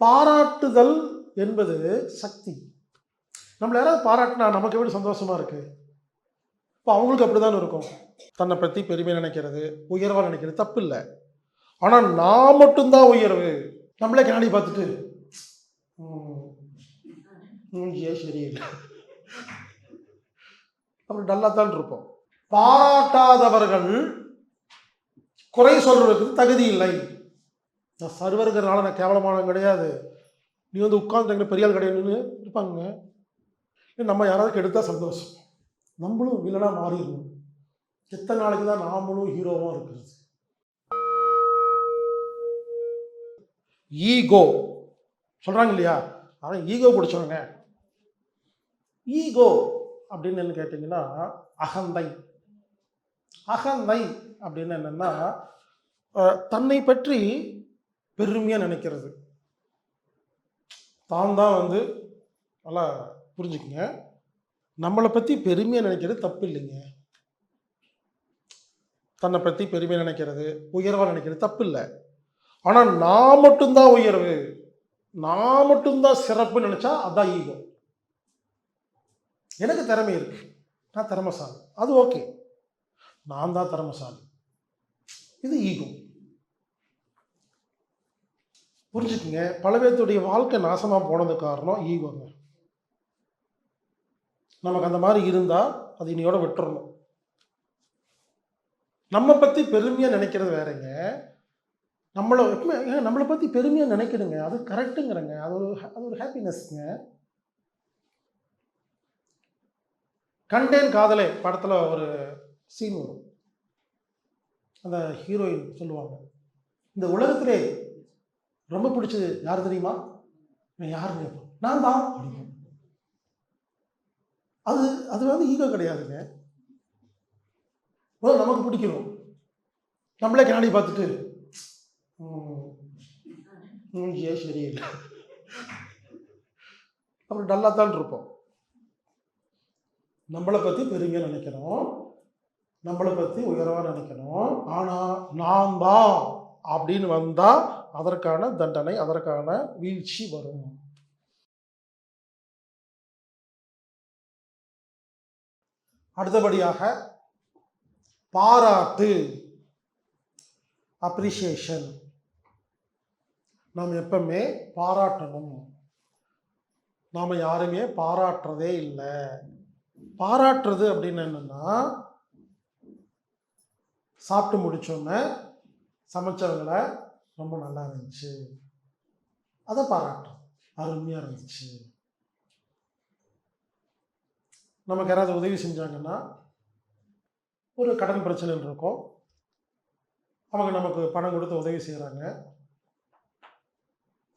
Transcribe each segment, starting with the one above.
பாராட்டுதல் என்பது சக்தி. நம்மள யாராவது பாராட்டினா நமக்கு எப்படி சந்தோஷமா இருக்கு? இப்போ அவங்களுக்கு அப்படிதான் இருக்கும். தன்னை பற்றி பெருமை நினைக்கிறது உயர்வாக நினைக்கிறது தப்பு இல்லை ஆனால் நான் மட்டும்தான் உயர்வு. நம்மளே கண்ணாடி பார்த்துட்டு "ம், மூஞ்சியே சரியில்லை. அப்புறம் நல்லா தான் இருப்போம். பாராட்டாதவர்கள் குறை சொல்றதுக்கு தகுதி இல்லை. நான் சர்வருங்கிறனால நான் கேவலமானவன் கிடையாது. நீ வந்து உட்காந்து பெரிய ஆள் கிடையாதுன்னு இருப்பாங்க. நம்ம யாராவது கெடுத்தால் சந்தோஷம். நம்மளும் வில்லனா மாறிடணும். எத்தனை நாளைக்கு தான் நாமளும் ஹீரோவா இருக்கிறது? ஈகோ சொல்கிறாங்க இல்லையா? ஆனால் ஈகோ பிடிச்சவங்க. ஈகோ அப்படின்னு என்ன கேட்டிங்கன்னா அகந்தை. அகந்தை அப்படின்னு என்னென்னா தன்னை பற்றி பெருமையாக நினைக்கிறது. தான் தான் வந்து நல்லா புரிஞ்சுக்குங்க. நம்மளை பற்றி பெருமையாக நினைக்கிறது தப்பு இல்லைங்க. தன்னை பற்றி பெருமையாக நினைக்கிறது உயர்வாக நினைக்கிறது தப்பு இல்லை. ஆனால் நான் மட்டும்தான் உயர்வு. நான் மட்டும்தான் சிறப்பு நினச்சா அதான் ஈகோ. எனக்கு திறமை இருக்கு. நான் திறமைசாலி. அது ஓகே. நான் தான் திறமைசாலி. இது ஈகோ. புரிஞ்சுக்குங்க. பல பேர்த்துடைய வாழ்க்கை நாசமாக போனது காரணம் ஈகோங்க. நமக்கு அந்த மாதிரி இருந்தால் அது இன்னையோட விட்டுறணும். நம்ம பற்றி பெருமையாக நினைக்கிறது வேறங்க. நம்மளை எப்பவுமே ஏங்க, நம்மளை பற்றி பெருமையாக நினைக்கணுங்க. அது கரெக்டுங்கிறங்க அது ஒரு அது ஒரு ஹாப்பினஸ்ங்க கண்டேன் காதலே படத்தில் ஒரு சீன் வரும். அந்த ஹீரோயின் சொல்லுவாங்க. இந்த உலகத்திலே ரொம்ப பிடிச்சது யார் தெரியுமா? இவன் யார் நான் தான் அது அது வந்து ஈகோ கிடையாதுங்க. முதல்ல நமக்கு பிடிக்கணும். நம்மளே கண்ணாடி பார்த்துட்டு "ம், மூஞ்சியே சரியில்லை. அப்புறம் டல்லா தான் இருப்போம். நம்மளை பற்றி பெருமையாக நினைக்கணும். நம்மளை பற்றி உயர்வாக நினைக்கணும். ஆனால் நான் தான் அப்படின்னு வந்தால் அதற்கான தண்டனை அதற்கான வீழ்ச்சி வரும். அடுத்தபடியாக பாராட்டு அப்ரிசியேஷன் நாம் எப்பவுமே பாராட்டணும். நாம் யாருமே பாராட்டுறதே இல்லை. பாராட்டுறது அப்படின்னு என்னென்னா சாப்பிட்டு முடித்தோன்னே சமைச்சவங்களை ரொம்ப நல்லா இருந்துச்சு. அதை பாராட்டும் அருமையாக இருந்துச்சு. நமக்கு யாராவது உதவி செஞ்சாங்கன்னா ஒரு கடன் பிரச்சனைன்னு இருக்கும். அவங்க நமக்கு பணம் கொடுத்து உதவி செய்கிறாங்க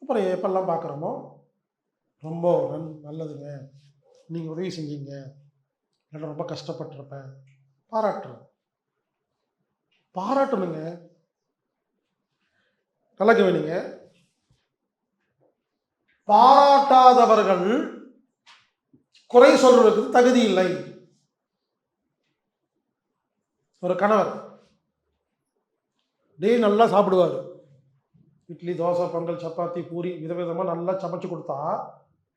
அப்புறம் எப்பெல்லாம் பார்க்குறோமோ ரொம்ப நன் நல்லதுங்க. நீங்கள் உதவி செஞ்சீங்க. நான் ரொம்ப கஷ்டப்பட்டிருப்பேன். பாராட்டுறோம் பாராட்டணுங்க. நல்லா கவனிங்க பாராட்டாதவர்கள் குறை சொல்றதுக்கு தகுதி இல்லை. ஒரு கணவர் டெய்லி நல்லா சாப்பிடுவார். இட்லி தோசை பொங்கல் சப்பாத்தி பூரி விதவிதமாக நல்லா சமைச்சு கொடுத்தா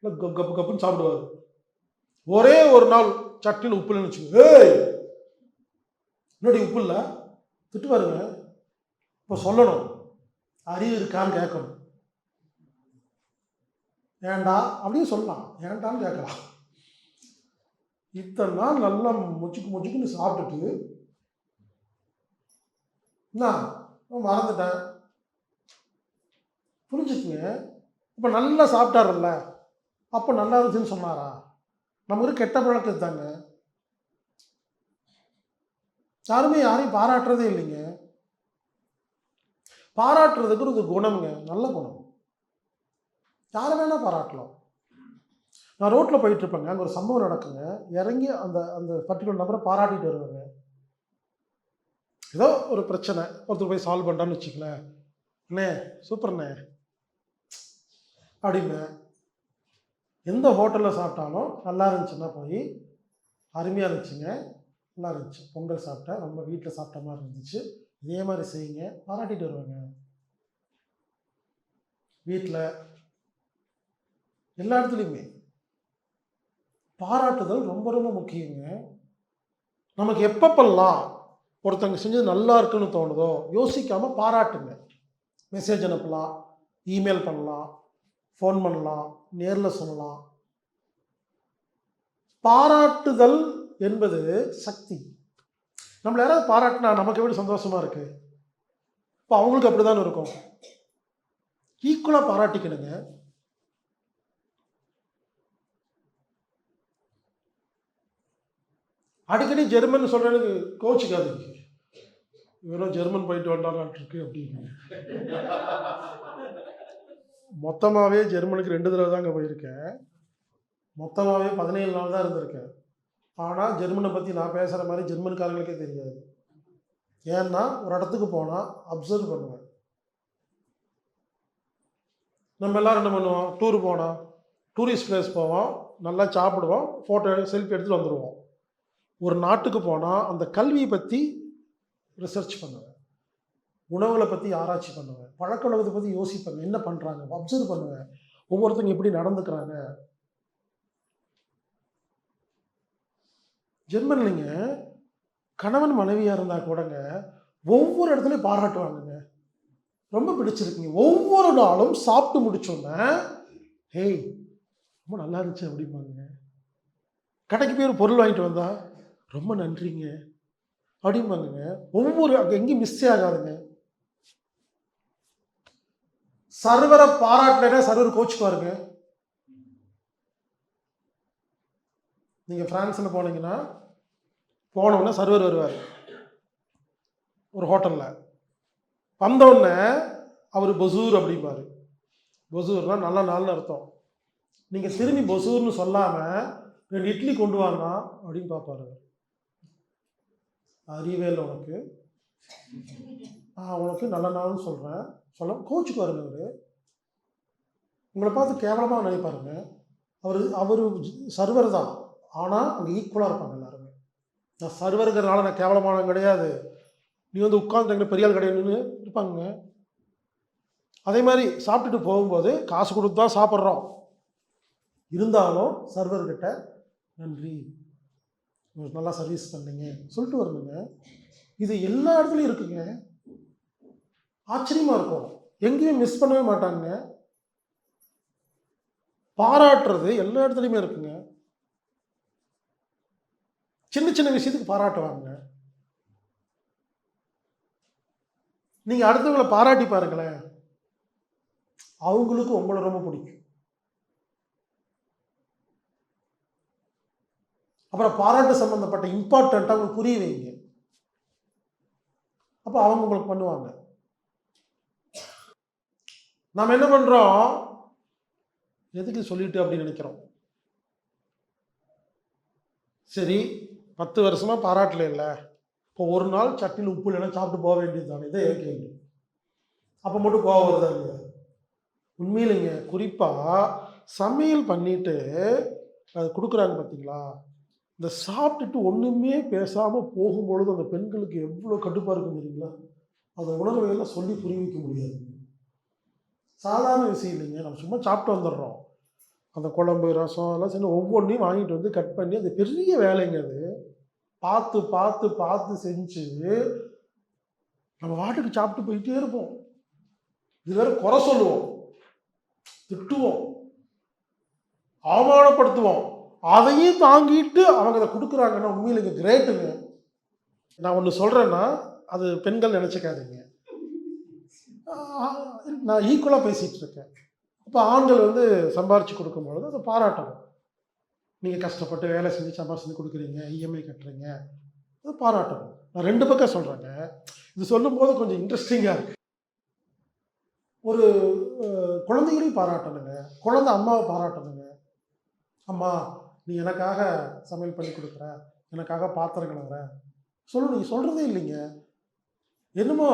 இல்லை கப் கப்பு கப்புன்னு சாப்பிடுவார். ஒரே ஒரு நாள் சட்டியில் உப்பு இல்லைன்னு வச்சுக்கோங்க ஏய் உப்பு இல்லை? திட்டுவாருங்க. இப்போ சொல்லணும். அறிவு இருக்கான்னு கேட்கணும். ஏண்டா? அப்படின்னு சொல்லலாம். ஏண்டான்னு கேட்கலாம். இத்தனை நாள் நல்லா மொச்சுக்கு மொச்சுக்குன்னு சாப்பிட்டுட்டு என்ன? நான் மறந்துட்டேன். புரிஞ்சுக்குங்க இப்போ நல்லா சாப்பிட்டாருல்ல. அப்போ நல்லா இருந்துச்சுன்னு சொன்னாரா? நமக்கு கெட்ட பழக்கம் தாங்க யாருமே யாரையும் பாராட்டுறதே இல்லைங்க. பாராட்டுறதுக்கு ஒரு குணம்ங்க. நல்ல குணம். யாரை வேணால் பாராட்டலாம். நான் ரோட்டில் போயிட்டு இருப்பேங்க அங்கே ஒரு சம்பவம் நடக்குங்க. இறங்கி அந்த அந்த பர்டிகுலர் நபரை பாராட்டிட்டு வருவாங்க. ஏதோ ஒரு பிரச்சனை. ஒருத்தர் போய் சால்வ் பண்ணுறான்னு வச்சுக்கலேன் அண்ணே சூப்பர்ண்ணே அப்படின்னு. எந்த ஹோட்டலில் சாப்பிட்டாலும் நல்லா இருந்துச்சுன்னா போய் அருமையாக இருந்துச்சுங்க. நல்லா இருந்துச்சு. பொங்கல் சாப்பிட்டேன். ரொம்ப வீட்டில் சாப்பிட்ட மாதிரி இருந்துச்சு. இதே மாதிரி செய்யுங்க. பாராட்டிட்டு வருவாங்க. வீட்டில் எல்லா இடத்துலையுமே பாராட்டுதல் ரொம்ப ரொம்ப முக்கியங்க. நமக்கு எப்பப்பெல்லாம் ஒருத்தங்க செஞ்சது நல்லா இருக்குன்னு தோணுதோ யோசிக்காமல் பாராட்டுங்க. மெசேஜ் அனுப்பலாம் இமெயில் பண்ணலாம் ஃபோன் பண்ணலாம் நேரில் சொல்லலாம். பாராட்டுதல் என்பது சக்தி. நம்மளை யாராவது பாராட்டினா நமக்கு எப்படி சந்தோஷமா இருக்கு? இப்போ அவங்களுக்கு அப்படிதான் இருக்கும். ஈக்குவலாக பாராட்டிக்கணுங்க. அடிக்கடி ஜெர்மன் சொல்றேனுக்கு கோச்சிக்காதீங்க. இவரும் ஜெர்மன் போயிட்டு வந்தாலான்ட்டு அப்படின்னு. மொத்தமாகவே ஜெர்மனுக்கு ரெண்டு தடவை தாங்க போயிருக்கேன். மொத்தமாகவே பதினேழு நாள் தான் இருந்திருக்கேன். ஆனால் ஜெர்மனை பற்றி நான் பேசுகிற மாதிரி ஜெர்மன்காரங்களுக்கே தெரியாது. ஏன்னா ஒரு இடத்துக்கு போனால் அப்சர்வ் பண்ணுவேன் நம்ம எல்லாரும் என்ன பண்ணுவோம்? டூர் போனால் டூரிஸ்ட் பிளேஸ் போவோம் நல்லா சாப்பிடுவோம் ஃபோட்டோ செல்ஃபி எடுத்துகிட்டு வந்துடுவோம் ஒரு நாட்டுக்கு போனால் அந்த கல்வியை பற்றி ரிசர்ச் பண்ணுவேன் உணவுகளை பற்றி ஆராய்ச்சி பண்ணுவேன் பழக்க உலகத்தை பற்றி யோசிப்பேன் என்ன பண்ணுறாங்க அப்சர்வ் பண்ணுவேன் ஒவ்வொருத்தங்க எப்படி நடந்துக்கிறாங்க? ஜெர்மன்லிங்க கணவன் மனைவியாக இருந்தால் கூடங்க ஒவ்வொரு இடத்துலையும் பாராட்டுவாங்கங்க. ரொம்ப பிடிச்சிருக்குங்க. ஒவ்வொரு நாளும் சாப்பிட்டு முடிச்சோன்னே ஹேய் ரொம்ப நல்லா இருந்துச்சு அப்படிம்பாங்க கடைக்கு போய் ஒரு பொருள் வாங்கிட்டு வந்தா ரொம்ப நன்றிங்க அப்படிம்பாங்க ஒவ்வொரு அங்கே எங்கேயும் மிஸ் ஆகாதுங்க. சர்வரை பாராட்டலைன்னா சர்வர் கோச்சுக்குவாருங்க. நீங்கள் ஃப்ரான்ஸில் போனீங்கன்னா போனோடனே சர்வர் வருவார். ஒரு ஹோட்டலில். வந்தோடனே அவர் பொசூர் அப்படிம்பார். பொசூர்னா நல்ல நாள்னு அர்த்தம். நீங்கள் திரும்பி பொசூர்னு சொல்லாமல் ரெண்டு இட்லி கொண்டு வாங்க அப்படின்னு பார்ப்பாரு அறிவே இல்லை உனக்கு. நான் உனக்கு நல்ல நாள்னு சொல்கிறேன் சொல்ல கோச்சுக்கு வருங்க அவர். உங்களை பார்த்து கேவலமாக நினைப்பாருங்க. அவர் அவர் சர்வர் தான். ஆனால் அங்கே ஈக்குவலாக இருப்பாங்க. நான் சர்வருங்கிறனால நான் கேவலமானவன் கிடையாது. நீ வந்து உட்காந்து பெரிய ஆள் கிடையாதுன்னு இருப்பாங்க அதே மாதிரி சாப்பிட்டுட்டு போகும்போது காசு கொடுத்து தான் சாப்பிட்றோம். இருந்தாலும் சர்வர்கிட்ட நன்றி. உங்களுக்கு நல்லா சர்வீஸ் பண்ணீங்க. சொல்லிட்டு வரணுங்க. இது எல்லா இடத்துலையும் இருக்குங்க. ஆச்சரியமாக இருக்கும். எங்கேயும் மிஸ் பண்ணவே மாட்டாங்க. பாராட்டுறது எல்லா இடத்துலையுமே இருக்குங்க சின்ன சின்ன விஷயத்துக்கு பாராட்டுவாங்க. நீங்கள் அடுத்தவங்களை பாராட்டி பாருங்களேன். அவங்களுக்கு உங்களை ரொம்ப பிடிக்கும். அப்புறம் பாராட்டு சம்மந்தப்பட்ட இம்பார்ட்டண்ட்டாக அவங்களுக்கு புரிய வைங்க. அப்போ அவங்க உங்களுக்கு பண்ணுவாங்க. நாம் என்ன பண்ணுறோம் எதுக்கு சொல்லிட்டு அப்படின்னு நினைக்கிறோம். சரி. பத்து வருஷமா பாராட்டல இல்லை. இப்போ ஒரு நாள் சட்டியில் உப்பு இல்லைன்னா சாப்பிட்டு போக வேண்டியது தானே இதை கேள்வி அப்போ மட்டும் கோவம் வருதா இல்லையா? உண்மையிலைங்க குறிப்பாக சமையல் பண்ணிட்டு அது கொடுக்குறாங்க பார்த்தீங்களா இந்த சாப்பிட்டுட்டு ஒன்றுமே பேசாமல் போகும்பொழுது அந்த பெண்களுக்கு எவ்வளோ கடுப்பாக இருக்கும் தெரியுங்களா? அந்த உணர்வையெல்லாம் சொல்லி புரிய வைக்க முடியாது. சாதாரண விஷயம் இல்லைங்க. நம்ம சும்மா சாப்பிட்டு வந்துடுறோம். அந்த குழம்பு ரசம் எல்லாம் சேர்ந்து ஒவ்வொன்றையும் வாங்கிட்டு வந்து கட் பண்ணி அது பெரிய வேலைங்க அது. பார்த்து பார்த்து பார்த்து செஞ்சு நம்ம வாட்டுக்கு சாப்பிட்டு போயிட்டே இருப்போம். இது வேற குறை சொல்லுவோம். திட்டுவோம். அவமானப்படுத்துவோம். அதையும் தாங்கிட்டு அவங்க அதை கொடுக்குறாங்கன்னா உண்மையில கிரேட்டுங்க நான் ஒன்று சொல்கிறேன்னா அது பெண்கள் நினச்சிக்காதீங்க. நான் ஈக்குவலாக பேசிகிட்டு இருக்கேன். அப்போ ஆண்கள் வந்து சம்பாரித்து கொடுக்கும்பொழுது அதை பாராட்டணும். நீங்கள் கஷ்டப்பட்டு வேலை செஞ்சு சம்பாரிச்சு கொடுக்குறீங்க இஎம்ஐ கட்டுறீங்க. அது பாராட்டணும். நான் ரெண்டு பக்கம் சொல்கிறேங்க இது சொல்லும்போது கொஞ்சம் இன்ட்ரெஸ்டிங்காக இருக்கு. ஒரு குழந்தைகளையும் பாராட்டணுங்க. குழந்தை அம்மாவை பாராட்டணுங்க. அம்மா நீ எனக்காக சமையல் பண்ணி கொடுக்குற எனக்காக பாத்திரம் கழுவுற. சொல்லு நீங்கள் சொல்கிறதே இல்லைங்க. என்னமோ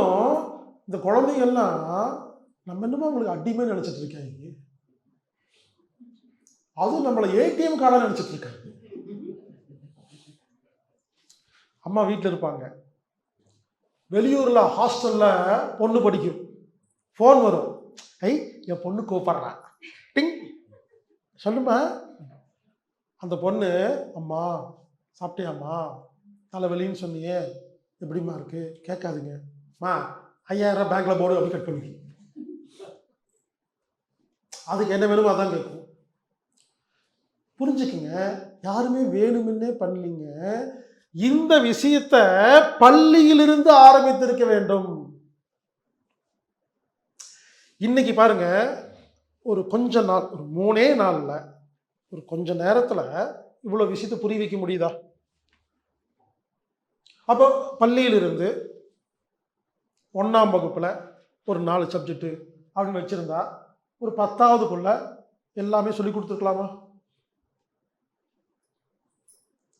இந்த குழந்தைங்கள்லாம் நம்ம என்னமோ உங்களுக்கு அடிமை நினச்சிட்டு இருக்காங்க. அதுவும் நம்மளை ஏடிஎம் கார்டாக நினச்சிட்டு இருக்காங்க அம்மா வீட்டில் இருப்பாங்க. வெளியூரில் ஹாஸ்டலில் பொண்ணு படிக்கும். ஃபோன் வரும். ஐ என் பொண்ணு கூப்பிட்றா. டிங். சொல்லுமா? அந்த பொண்ணு அம்மா சாப்பிட்டியாம்மா? தலைவலின்னு சொன்னியே. எப்படிம்மா இருக்கு? கேட்காதுங்க. மா ஐயாயிரம் பேங்க்ல போடு அப்படி கட் பண்ணி அதுக்கு என்ன வேணுமோ அதான் கேட்கும். புரிஞ்சுக்குங்க. யாருமே வேணுமுன்னே பண்ணலீங்க. இந்த விஷயத்த பள்ளியிலிருந்து ஆரம்பித்திருக்க வேண்டும். இன்னைக்கு பாருங்க ஒரு கொஞ்ச நாள் ஒரு மூணே நாளில் ஒரு கொஞ்ச நேரத்தில் இவ்வளோ விஷயத்தை புரிய வைக்க முடியுதா? அப்போ பள்ளியிலிருந்து ஒன்றாம் வகுப்பில் ஒரு நாலு சப்ஜெக்டு அப்படின்னு வச்சுருந்தா ஒரு பத்தாவதுக்குள்ள எல்லாமே சொல்லி கொடுத்துருக்கலாமா?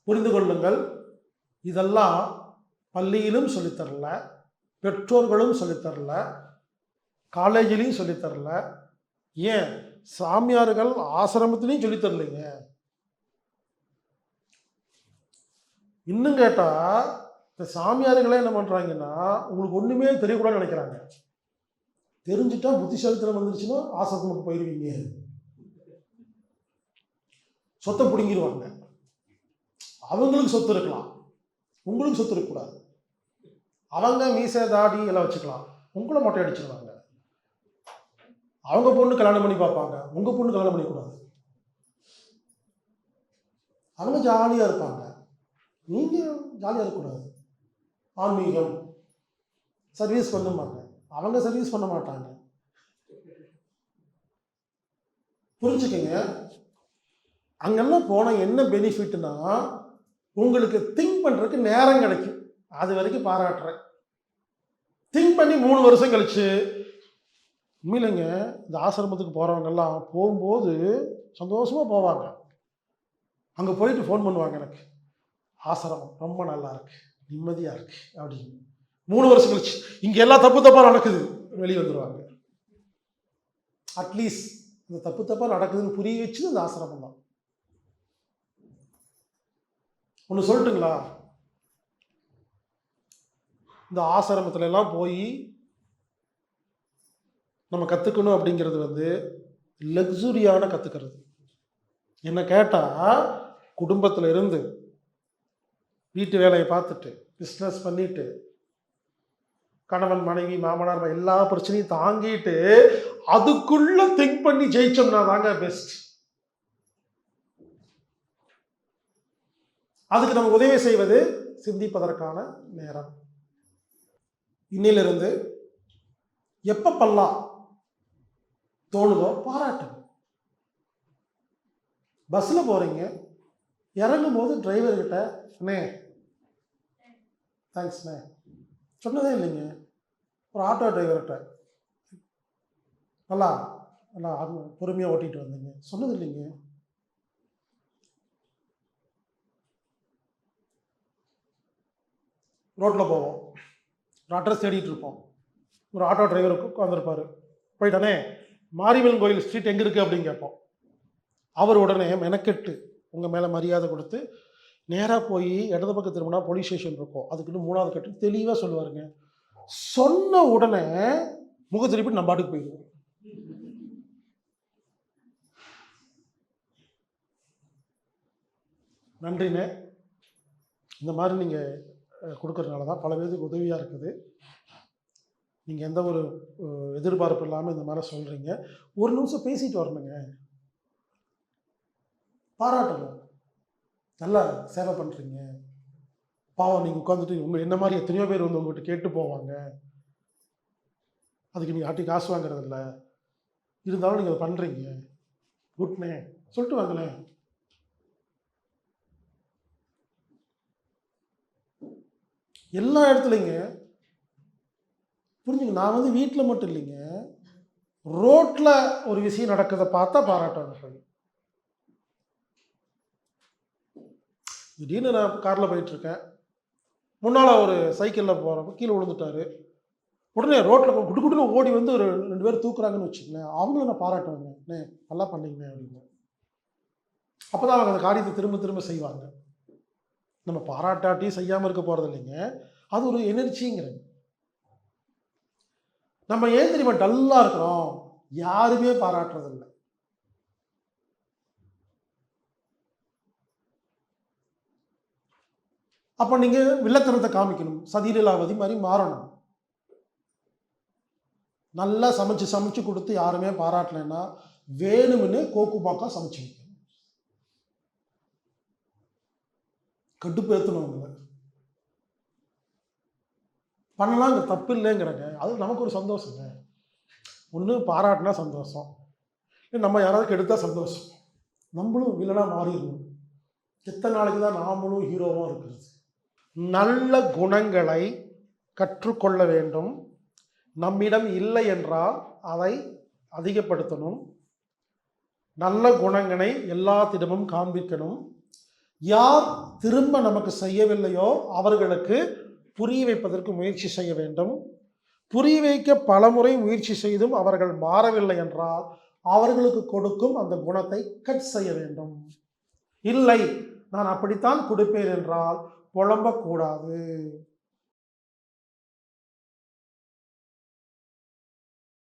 புரிந்து கொள்ளுங்கள். இதெல்லாம் பள்ளியிலும் சொல்லித்தரல பெற்றோர்களும் சொல்லித்தரல காலேஜிலையும் சொல்லித்தரல. ஏன்? சாமியார்கள் ஆசிரமத்திலையும் சொல்லித்தரலைங்க. இன்னும் கேட்டா இந்த சாமியார்களே என்ன பண்றாங்கன்னா உங்களுக்கு ஒண்ணுமே தெரியக்கூடாதுன்னு நினைக்கிறாங்க. தெரிஞ்சுட்டா புத்திசாலித்தனம் வந்துருச்சுன்னா ஆசிரமத்துக்கு போயிருவீங்க. சொத்தை பிடுங்கிடுவாங்க அவங்களுக்கு சொத்து இருக்கலாம். உங்களுக்கு சொத்து இருக்கக்கூடாது. அவங்க மீசை தாடி எல்லாம் வச்சுக்கலாம். உங்களை மொட்டை அடிச்சிருவாங்க. அவங்க பொண்ணு கல்யாணம் பண்ணி பார்ப்பாங்க. உங்கள் பொண்ணு கல்யாணம் பண்ணிக்கூடாது. அவங்க ஜாலியாக இருப்பாங்க. நீங்கள் ஜாலியாக இருக்கக்கூடாது. ஆன்மீகம். சர்வீஸ் பண்ணுவாங்க அவங்க சர்வீஸ் பண்ண மாட்டாங்க. புரிஞ்சுக்கங்க. அங்கெல்லாம் போனால் என்ன பெனிஃபிட்னா உங்களுக்கு திங்க் பண்ணுறதுக்கு நேரம் கிடைக்கும். அது வரைக்கும் பாராட்டுறேன். திங்க் பண்ணி மூணு வருஷம் கழிச்சு உண்மையிலங்க இந்த ஆசிரமத்துக்கு போகிறவங்கெல்லாம் போகும்போது சந்தோஷமாக போவாங்க. அங்கே போயிட்டு ஃபோன் பண்ணுவாங்க எனக்கு. ஆசிரமம் ரொம்ப நல்லா இருக்கு நிம்மதியாக இருக்கு அப்படின்னு. மூணு வருஷம் கழிச்சு இங்கே எல்லாம் தப்பு தப்பாக நடக்குது வெளியே வந்துடுவாங்க அட்லீஸ்ட் இந்த தப்பு தப்பாக நடக்குதுன்னு புரிய வச்சு இந்த ஆசிரமம் தான் ஒன்று சொல்லட்டுங்களா? இந்த ஆசிரமத்துல எல்லாம் போய் நம்ம கற்றுக்கணும் அப்படிங்கிறது வந்து லக்ஸுரியான கற்றுக்கிறது என்ன கேட்டால் குடும்பத்தில் இருந்து வீட்டு வேலையை பார்த்துட்டு பிஸ்னஸ் பண்ணிட்டு கணவன் மனைவி மாமனார் எல்லா பிரச்சனையும் தாங்கிட்டு அதுக்குள்ளே திங்க் பண்ணி ஜெயிச்சோம்னா தாங்க பெஸ்ட் அதுக்கு நம்ம உதவி செய்வது சிந்திப்பதற்கான நேரம். இன்னிலிருந்து எப்பப்பெல்லாம் தோணுதோ பாராட்டு. பஸ்ஸில் போகிறீங்க இறங்கும் போது டிரைவர்கிட்ட அண்ணே தேங்க்ஸ்ண்ணே சொன்னதே இல்லைங்க. ஒரு ஆட்டோ டிரைவர்கிட்ட நல்லா நல்லா பொறுமையாக ஓட்டிகிட்டு வந்தீங்க. சொன்னது இல்லைங்க. ரோட்டில் போவோம். ஒரு அட்ரஸ் தேடிட்டு இருப்போம். ஒரு ஆட்டோ டிரைவருக்கு உட்காந்துருப்பாரு போயிட்டானே மாரியம்மன் கோயில் ஸ்ட்ரீட் எங்கே இருக்குது அப்படின்னு கேட்போம். அவர் உடனே மெனக்கெட்டு உங்கள் மேலே மரியாதை கொடுத்து நேராக போய் இடது பக்கம் திரும்பினா போலீஸ் ஸ்டேஷன் இருக்கும். அதுக்குன்னு மூணாவது கட்டு. தெளிவாக சொல்லுவாருங்க. சொன்ன உடனே முக திருப்பி நம்ம பாட்டுக்கு போயிடுவோம். நன்றிண்ணே. இந்த மாதிரி நீங்கள் கொடுக்கறதுனால தான் பல பேருக்கு உதவியாக இருக்குது. நீங்கள் எந்த ஒரு எதிர்பார்ப்பு இல்லாமல் இந்த மாதிரி சொல்கிறீங்க ஒரு நிமிஷம் பேசிட்டு வரணுங்க. பாராட்டணும். நல்லா சேவை பண்ணுறீங்க பாவம் நீங்கள் உட்காந்துட்டு உங்கள் என்ன மாதிரி எத்தனையோ பேர் வந்து உங்கள்கிட்ட கேட்டு போவாங்க. அதுக்கு நீங்கள் ஆட்டி காசு வாங்குறதில்ல. இருந்தாலும் நீங்கள் அதை பண்ணுறீங்க குட்னே சொல்லிட்டு வாங்களேன். எல்லா இடத்துலைங்க. புரிஞ்சுங்க நான் வந்து வீட்டில் மட்டும் இல்லைங்க. ரோட்டில் ஒரு விஷயம் நடக்கிறத பார்த்தா பாராட்டுவாங்க திடீர்னு நான் காரில் போயிட்டுருக்கேன். முன்னால் ஒரு சைக்கிளில் போகிறப்ப கீழே விழுந்துட்டாரு. உடனே ரோட்டில் குடு குடுன்னு ஓடி வந்து ஒரு ரெண்டு பேர் தூக்குறாங்கன்னு வச்சுக்கோங்களேன். அவங்கள நான் பாராட்டுவேங்க. நல்லா பண்ணீங்க அப்படின்னு. அப்போ தான் அவங்க அந்த காரியத்தை திரும்ப திரும்ப செய்வாங்க. நம்ம பாராட்டாட்டி செய்யாமல் இருக்க போகிறது இல்லைங்க. அது ஒரு எனர்ஜிங்கிறது. நம்ம ஏன் தெரியுமா டல்லாக இருக்கிறோம். யாருமே பாராட்டுறதில்லை அப்போ நீங்கள் வில்லத்தனத்தை காமிக்கணும். சதிலீலாவதி மாதிரி மாறணும். நல்லா சமைச்சு சமைச்சு கொடுத்து யாருமே பாராட்டலைன்னா வேணும்னு கோக்குபாக்கா சமைச்சுங்க சமைச்சு வைக்கணும் பண்ணலாங்க பண்ணலாம் இங்கே தப்பு இல்லைங்கிறங்க. அது நமக்கு ஒரு சந்தோஷங்க. ஒன்று பாராட்டினா சந்தோஷம். இல்லை நம்ம யாராவது கெடுத்தால் சந்தோஷம். நம்மளும் இல்லைனா மாறிடணும் எத்தனை நாளைக்கு தான் நாமளும் ஹீரோவாக இருக்கிறது? நல்ல குணங்களை கற்றுக்கொள்ள வேண்டும். நம்மிடம் இல்லை என்றால் அதை அதிகப்படுத்தணும். நல்ல குணங்களை எல்லாத்திடமும் காண்பிக்கணும். யார் திரும்ப நமக்கு செய்யவில்லையோ அவர்களுக்கு புரிய வைப்பதற்கு முயற்சி செய்ய வேண்டும். புரிய வைக்க பல முறை முயற்சி செய்தும் அவர்கள் மாறவில்லை என்றால் அவர்களுக்கு கொடுக்கும் அந்த குணத்தை கட் செய்ய வேண்டும். இல்லை நான் அப்படித்தான் கொடுப்பேன் என்றால் புலம்பக்கூடாது.